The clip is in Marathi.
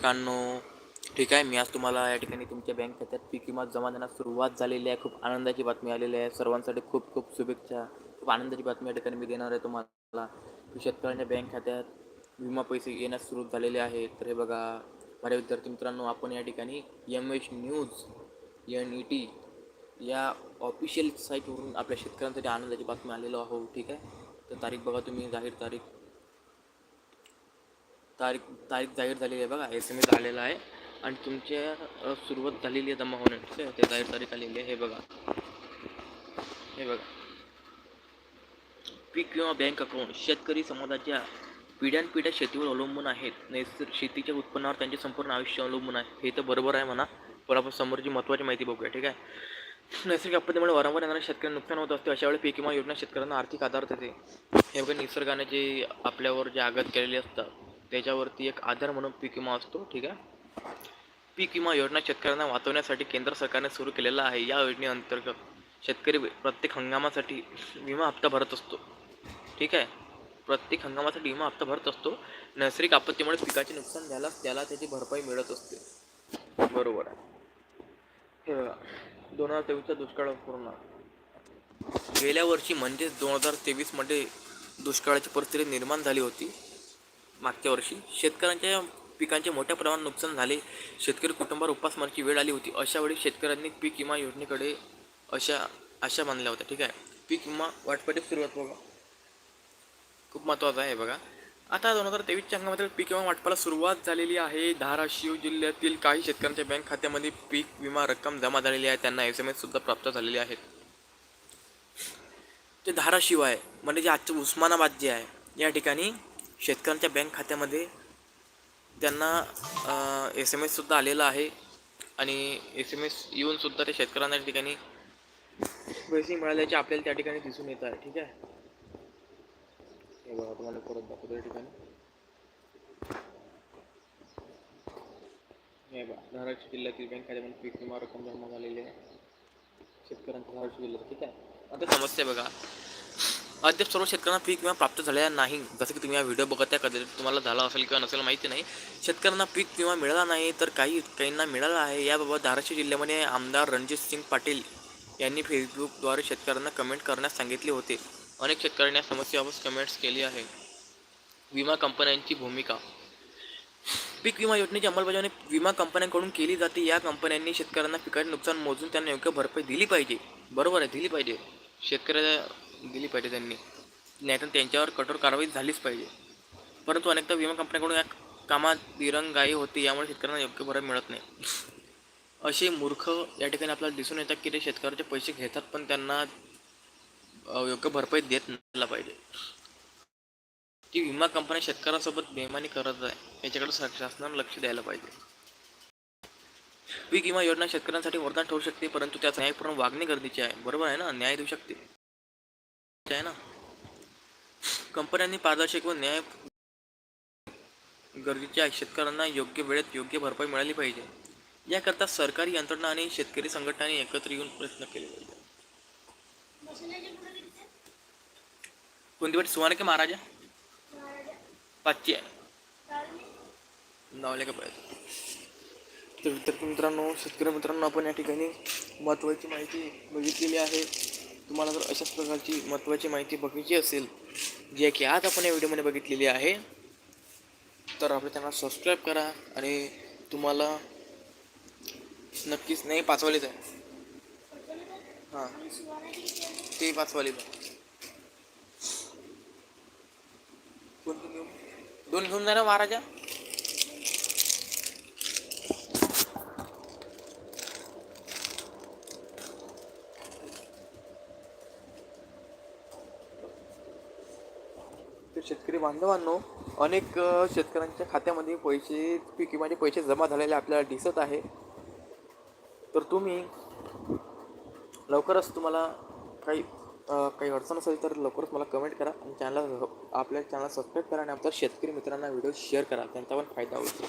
मित्रांनो ठीक आहे? मी आज तुम्हाला या ठिकाणी तुमच्या बँक खात्यात पीक विमा जमा देण्यास सुरुवात झालेली आहे. खूप आनंदाची बातमी आलेली आहे. सर्वांसाठी खूप खूप शुभेच्छा. खूप आनंदाची बातमी या ठिकाणी मी देणार आहे तुम्हाला. की शेतकऱ्यांच्या बँक खात्यात विमा पैसे येण्यास सुरू झालेले आहेत तर हे बघा माझ्या विद्यार्थी मित्रांनो आपण या ठिकाणी M H news N E T या ऑफिशियल साईटवरून आपल्या शेतकऱ्यांसाठी आनंदाची बातमी आलेलो आहो ठीक आहे? तर तारीख बघा तुम्ही जाहीर तारीख तारीख तारीख जाहीर झालेली आहे बघा. एस एम एस आलेला आहे. आणि तुमच्या सुरुवात झालेली आहे जमा होण्याचे ते जाहीर तारीख आलेली आहे. हे बघा. हे बघा. पीक विमा बँक अकाउंट. शेतकरी समाजाच्या पिढ्यानपिढ्या शेतीवर अवलंबून आहेत. नैसर्गिक शेतीच्या उत्पन्नावर त्यांचे संपूर्ण आयुष्य अवलंबून आहे. हे तर बरोबर आहे म्हणा. पण आपण समोरची महत्त्वाची माहिती बघूया. ठीक आहे? नैसर्गिक आपत्तीमुळे वारंवार येणाऱ्या शेतकऱ्यांना नुकसान होत असते अशा वेळी पीक विमा योजना शेतकऱ्यांना आर्थिक आधार देते. हे बघा निसर्गाने जे आपल्यावर जे आघात केलेले असतात. त्याच्यावरती एक आधार म्हणून पीक विमा असतो ठीक आहे? पीक विमा योजना शेतकऱ्यांना वाचवण्यासाठी केंद्र सरकारने सुरू केलेला आहे. या योजनेअंतर्गत शेतकरी प्रत्येक हंगामासाठी विमा हप्ता भरत असतो ठीक आहे? प्रत्येक हंगामासाठी विमा हप्ता भरत असतो. नैसर्गिक आपत्तीमुळे पिकाचे नुकसान झाल्यास त्याला त्याची भरपाई मिळत असते. बरोबर आहे. हे बघा दोन हजार तेवीसचा दुष्काळ पूर्ण. गेल्या वर्षी म्हणजेच दोन हजार तेवीसमध्ये दुष्काळाची परिस्थिती निर्माण झाली होती. मागच्या वर्षी. शेतकऱ्यांच्या पिकांचे मोठ्या प्रमाणात नुकसान झाले. शेतकरी कुटुंबावर उपासमारची वेळ आली होती. अशा वेळी शेतकऱ्यांनी पीक विमा योजनेकडे अशा आशा मानल्या होत्या. ठीक आहे. पीक विमा वाटपाची सुरुवात बघा. खूप महत्त्वाचं आहे बघा. आता दोन हजार तेवीसच्या हंगामातील पीक विमा वाटपाला सुरुवात झालेली आहे. धाराशिव जिल्ह्यातील काही शेतकऱ्यांच्या बँक खात्यामध्ये पीक विमा रक्कम जमा झालेली आहे. त्यांना एस एम एससुद्धा प्राप्त झालेले आहेत. ते धाराशिव आहे. म्हणजे जे आजचं उस्मानाबाद जे आहे या ठिकाणी शेतकऱ्यांच्या बँक खात्यामध्ये त्यांना एस एम एससुद्धा आलेला आहे. आणि एस एम एस येऊनसुद्धा त्या शेतकऱ्यांना त्या ठिकाणी पैसे मिळाल्याचे आपल्याला त्या ठिकाणी दिसून येत आहे. ठीक आहे? हे बघा तुम्हाला परत दाखवतो या ठिकाणी. हे बघा धाराशिव जिल्ह्यातील बँक खात्यामध्ये पीक विमा रक्कम जमा झालेली आहे. शेतकऱ्यांच्या धाराशिव जिल्ह्यात. ठीक आहे? आता समस्या बघा. अद्याप सर्व शेतकऱ्यांना पीक विमा प्राप्त झालेला नाही. जसं की तुम्ही हा व्हिडिओ बघत आहे कदाचित तुम्हाला झाला असेल किंवा नसेल माहिती नाही. शेतकऱ्यांना पीक विमा मिळाला नाही तर काही काहींना मिळाला आहे. याबाबत धाराशिव जिल्ह्यामध्ये आमदार रणजित सिंग पाटील यांनी फेसबुकद्वारे शेतकऱ्यांना कमेंट करण्यास सांगितले होते. अनेक शेतकऱ्यांनी या समस्येबाबत कमेंट्स केली आहे. विमा कंपन्यांची भूमिका. पीक विमा योजनेची अंमलबजावणी विमा कंपन्यांकडून केली जाते. या कंपन्यांनी शेतकऱ्यांना पिकाचे नुकसान मोजून त्यांना योग्य भरपाई दिली पाहिजे. बरोबर आहे दिली पाहिजे. शेतकऱ्याला दिली पाहिजे त्यांनी. नाहीतर त्यांच्यावर कठोर कारवाई झालीच पाहिजे. परंतु अनेकदा विमा कंपन्यांकडून या कामात दिरंगाई होती यामुळे शेतकऱ्यांना योग्य भरपाई मिळत नाही. असे मूर्ख या ठिकाणी आपल्याला दिसून येतात की ते शेतकऱ्याचे पैसे घेतात पण त्यांना योग्य भरपाई देत नसला पाहिजे. ती विमा कंपन्या शेतकऱ्यांसोबत बेमानी करत आहे. याच्याकडे शासनानं लक्ष द्यायला पाहिजे. पीक विमा योजना शेतकऱ्यांसाठी वरदान ठरू शकते परंतु त्याचा न्यायपूर्ण वागणे गरजेचे आहे. बरोबर आहे ना? न्याय देऊ शकते. आहे ना? कंपन्यांनी पारदर्शक व न्याय गरजेचे शेतकऱ्यांना योग्य वेळेत योग्य भरपाई मिळाली पाहिजे. याकरता सरकारी यंत्रणा आणि शेतकरी संघटनांनी एकत्र येऊन प्रयत्न केले पाहिजे. कोणती वाटी? सुवाने की महाराजा? पाचची आहे. नावले का पाहिजे तर विद्यार्थी मित्रांनो शेतकरी मित्रांनो आपण या ठिकाणी महत्त्वाची माहिती बघितलेली आहे. तुम्हाला जर अशाच प्रकारची महत्त्वाची माहिती बघायची असेल जी आहे की आज आपण या व्हिडिओमध्ये बघितलेली आहे तर आपल्या चॅनल सबस्क्राईब करा आणि तुम्हाला नक्कीच नाही पाचवालीच आहे. हां ते पाचवालीच आहे. कोणती घेऊन दोन घेऊन जा ना महाराजा. तर शेतकरी बांधवांनो अनेक शेतकऱ्यांच्या खात्यामध्ये पैसे पीक विम्याचे पैसे जमा झालेले आपल्याला दिसत आहे. तर तुम्ही लवकरच तुम्हाला काही काही अडचण असेल तर लवकरच मला कमेंट करा आणि चॅनल आपल्या चॅनल सबस्क्राईब करा आणि आपल्या शेतकरी मित्रांना व्हिडिओ शेअर करा. त्यांचा पण फायदा होईल.